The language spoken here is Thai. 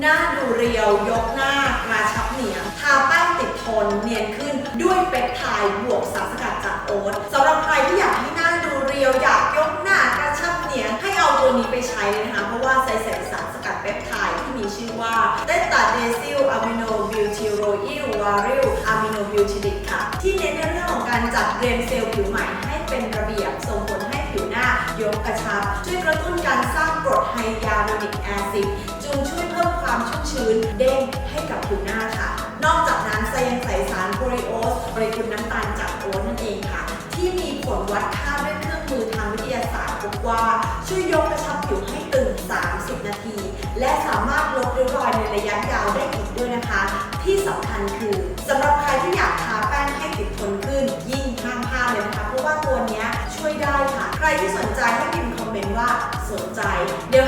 หน้าดูเรียวยกหน้ากระชับเหนียงทาแป้งติดทนเนียนขึ้นด้วยเปปไทด์บวกสารสกัดจากโอ๊ตสำหรับใครที่อยากให้หน้าดูเรียวอยากยกหน้ากระชับเหนียงให้เอาตัวนี้ไปใช้เลยนะคะ เพราะว่าใส่ใส่สารสกัดเปปไทด์ที่มีชื่อว่าเตตาเดซิลอะมิโนบิวทิโรอิลวาริลอะมิโนบิวทิลิกค่ะ ที่เน้นในเรื่องของการจัดเรียงเซลล์ผิวใหม่ให้เป็นระเบียบส่งผลให้ผิวหน้ายกกระชับ ช่วยกระตุ้นการสร้างกรดไฮยาลูริกแอซิดจึงช่วย ชื้นเด้งให้กับผิวหน้าค่ะ นอกจากนั้นไซยังใส่สารโพลีโอสโมเลกุลน้ำตาลจากโอ๊ตนั่นเองค่ะ ที่มีผลวัดค่าด้วยเครื่องมือทางวิทยาศาสตร์พบว่าช่วยยกกระชับผิวให้ตึง 30 นาที และสามารถลดริ้วรอยในระยะยาวได้อีกด้วยนะคะ ที่สำคัญคือสำหรับใครที่อยากทาแป้งให้ติดทนขึ้น ยิ่งห้ามพลาดเลยนะคะ เพราะว่าตัวนี้ช่วยได้ค่ะ ใครที่สนใจให้พิมพ์คอมเมนต์ว่าสนใจ เดี๋ยว